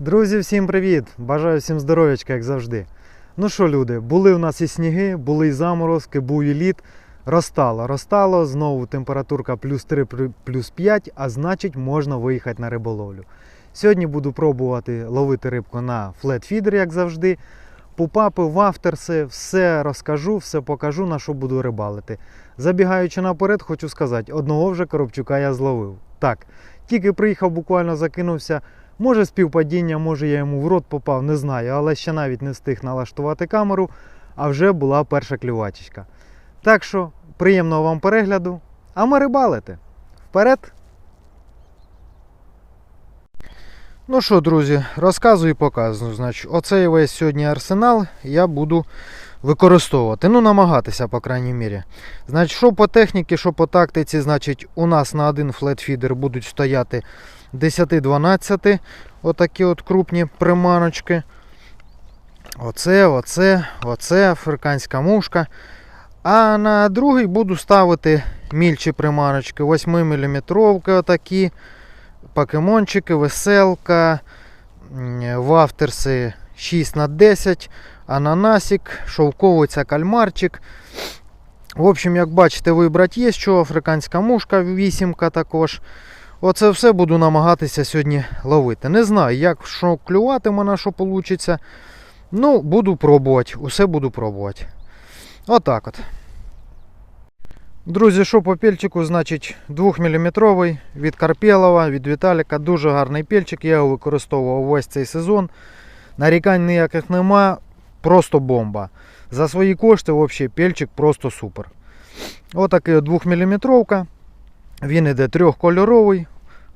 Друзі, всім привіт! Бажаю всім здоров'ячка, як завжди. Ну що, люди, були у нас і сніги, були і заморозки, був і лід. Розтало, розтало, знову температурка плюс 3, плюс 5, а значить можна виїхати на риболовлю. Сьогодні буду пробувати ловити рибку на флетфідер, як завжди. Пупапи, вафтерси, все розкажу, все покажу, на що буду рибалити. Забігаючи наперед, хочу сказати, одного вже коробчука я зловив. Так, тільки приїхав, буквально закинувся. Може співпадіння, може я йому в рот попав, не знаю, але ще навіть не встиг налаштувати камеру, а вже була перша клювачечка. Так що, приємного вам перегляду, а ми рибалити. Вперед! Ну що, друзі, розказую і показую. Значить, оцей весь сьогодні арсенал я буду використовувати. Ну, намагатися, по крайній мірі. Значить, що по техніці, що по тактиці, значить, у нас на один флетфідер будуть стояти 10-12 отакі от крупні приманочки. Оце, оце, оце африканська мушка. А на другий буду ставити мільчі приманочки, 8 мм отакі, покемончики, веселка, вафтерси 6х10, ананасик, шовковиця, кальмарчик. В общем, як бачите, вибрати є, що африканська мушка, вісімка також. Оце все буду намагатися сьогодні ловити. Не знаю, як що клюватиме на що вийде. Ну, буду пробувати, усе буду пробувати. Отак от. Друзі, що по пельчику, значить 2-мм від Карпелова, від Віталіка. Дуже гарний пельчик. Я його використовував весь цей сезон. Нарікань ніяких нема, просто бомба. За свої кошти взагалі пельчик просто супер. Отакий от 2-мм. Він іде трьохкольоровий,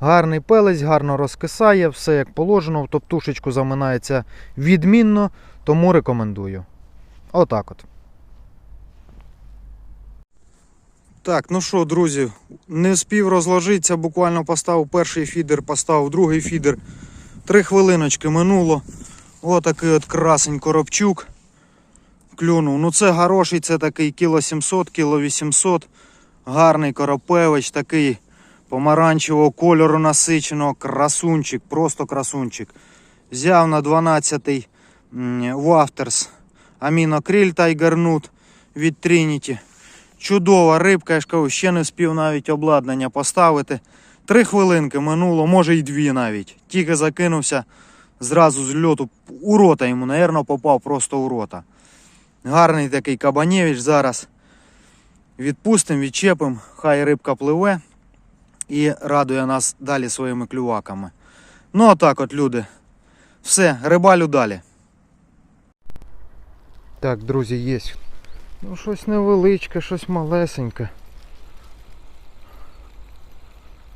гарний пелець, гарно розкисає, все як положено, топтушечку заминається відмінно, тому рекомендую. Отак от. Так, ну що, друзі, не спів розложитися, буквально поставив перший фідер, поставив другий фідер. Три хвилиночки минуло. Отакий от красень коробчук. Клюнув. Ну це хороший, це такий кіло 700, кіло 800. Гарний коропевич, такий помаранчевого кольору насиченого, красунчик, просто красунчик. Взяв на 12-й м, Вафтерс Амінокриль Тайгернут від Trinity. Чудова рибка, я ж кажу, ще не встиг навіть обладнання поставити. Три хвилинки минуло, може й дві навіть. Тільки закинувся зразу з льоту. У рота йому, напевно, попав просто у рота. Гарний такий кабанєвич зараз. Відпустимо, відчепимо, хай рибка пливе і радує нас далі своїми клюваками. Ну, отак от, люди. Все, рибалю далі. Так, друзі, є. Ну, щось невеличке, щось малесеньке.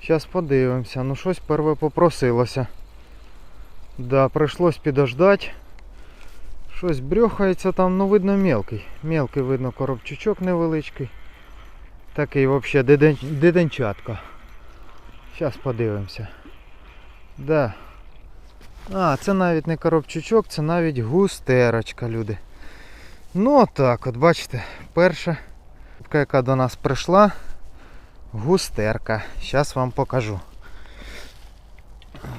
Зараз подивимося. Ну, щось перве попросилося. Да, прийшлось підождати. Щось брьохається там, ну видно мелкий. Мелкий видно коробчучок невеличкий. Такий взагалі диден... диденчатка. Зараз подивимося. Да. А, це навіть не коробчучок, це навіть густерочка, люди. Ну отак от, бачите, перша яка до нас прийшла, густерка. Зараз вам покажу.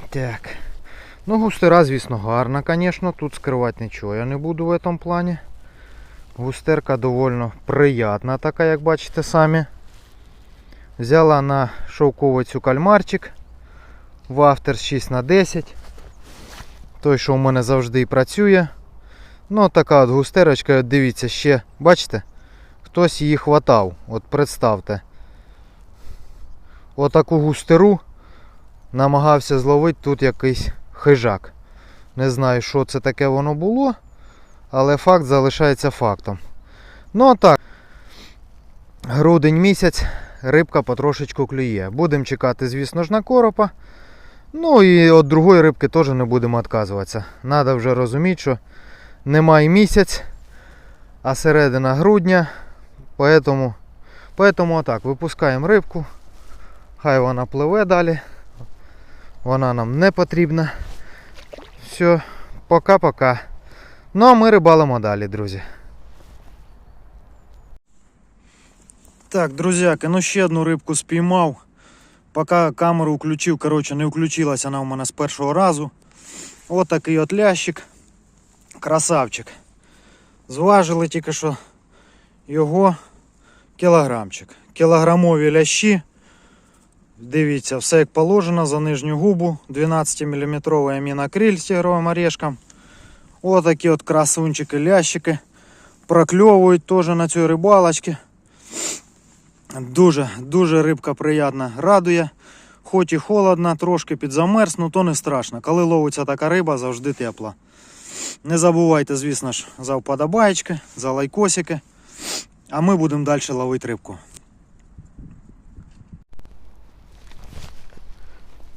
Так. Ну, густера, звісно, гарна, звісно. Тут скривати нічого я не буду в цьому плані. Густерка довольно приятна така, як бачите самі. Взяла на шовковицю кальмарчик. Вафтер 6х10. Той, що у мене завжди і працює. Ну, така от густерочка, дивіться, ще, бачите? Хтось її хватав. От представте. Отаку густеру намагався зловити тут якийсь хижак. Не знаю, що це таке воно було, але факт залишається фактом. Ну а так, грудень місяць, рибка потрошечку клює. Будемо чекати, звісно ж, на коропа. Ну і від другої рибки теж не будемо відказуватися. Треба вже розуміти, що немає місяць, а середина грудня. Поэтому, поэтому отак, випускаємо рибку. Хай вона пливе далі. Вона нам не потрібна. Все, пока-пока. Ну а ми рибалимо далі, друзі. Так, друзяки, ну ще одну рибку спіймав. Поки камеру включив, коротше, не включилася вона у мене з першого разу. От такий от лящик. Красавчик. Зважили тільки що його кілограмчик. Кілограмові лящі. Дивіться, все як положено за нижню губу. 12-мм амінокриль з тигровим орешком. Отакі от красунчики, лящики. Прокльовують теж на цій рибалочці. Дуже, дуже рибка приємна, радує. Хоч і холодно, трошки підзамерз, ну то не страшно. Коли ловиться така риба, завжди тепла. Не забувайте, звісно ж, за вподобаєчки, за лайкосики. А ми будемо далі ловити рибку.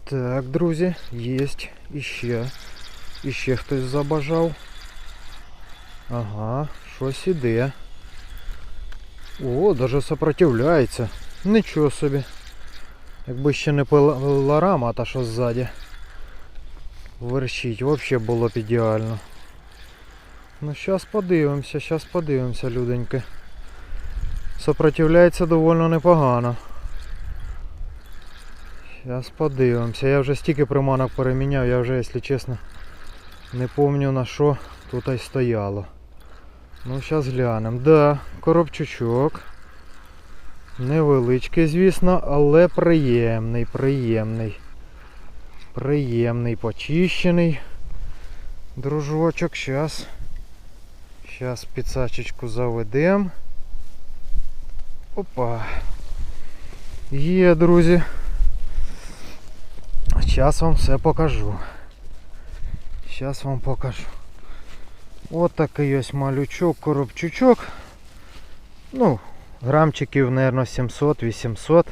Так, друзі, є іще. Іще хтось забажав. Ага, щось іде. О, даже сопротивляється. Нічого собі. Якби ще не пилорама, та що ззаді. Верщить, взагалі було б ідеально. Ну, зараз подивимося, зараз подивимося, люденьки. Сопротивляється доволі непогано. Зараз подивимося. Я вже стільки приманок переміняв, я вже, якщо чесно, не пам'ятаю на що тут і стояло. Ну, зараз глянемо. Да, коробчучок. Невеличкий, звісно, але приємний, приємний. Приємний, почищений. Дружочок, зараз. Зараз підсачечку заведемо. Опа. Є, друзі. Зараз вам все покажу. Зараз вам покажу. От такий ось малючок, коробчучок. Ну, грамчиків, мабуть, 700-800.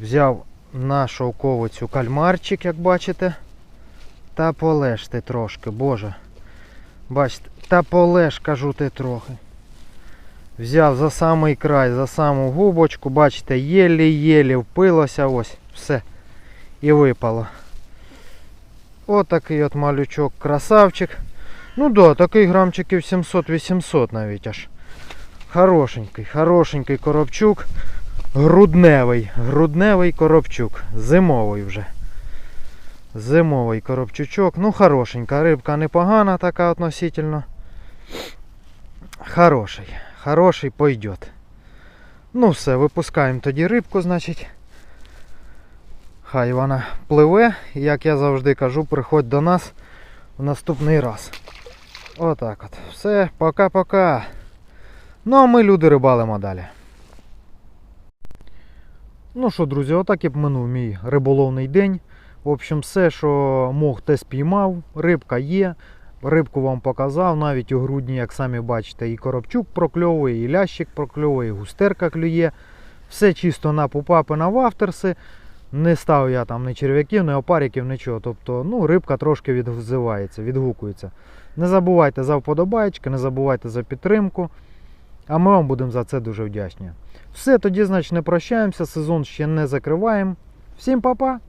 Взяв на шовковицю кальмарчик, як бачите. Та полеж ти трошки, боже. Бачите, та полеж, кажу ти трохи. Взяв за самий край, за саму губочку, бачите, єлі-єлі впилося, ось, все. І випало. От такий от малючок, красавчик. Ну да, такий грамчиків 700-800 навіть аж. Хорошенький, хорошенький коробчук. Грудневий, грудневий коробчук. Зимовий вже. Зимовий коробчучок. Ну, хорошенька. Рибка непогана така относительно. Хороший. Хороший пойдет. Ну все, випускаємо тоді рибку, значить. Хай вона пливе. Як я завжди кажу, приходь до нас в наступний раз. Отак от. Все, пока-пока. Ну а ми люди рибалимо далі. Ну що, друзі, отак і б минув мій риболовний день. В общем, все, що мог, те спіймав. Рибка є. Рибку вам показав. Навіть у грудні, як самі бачите, і коробчук прокльовує, і лящик прокльовує, і густерка клює. Все чисто на пупапи, на вафтерси. Не став я там ні черв'яків, ні опариків, нічого. Тобто, ну, рибка трошки відзивається, відгукується. Не забувайте за вподобайки, не забувайте за підтримку. А ми вам будемо за це дуже вдячні. Все, тоді, значить, не прощаємося, сезон ще не закриваємо. Всім па-па!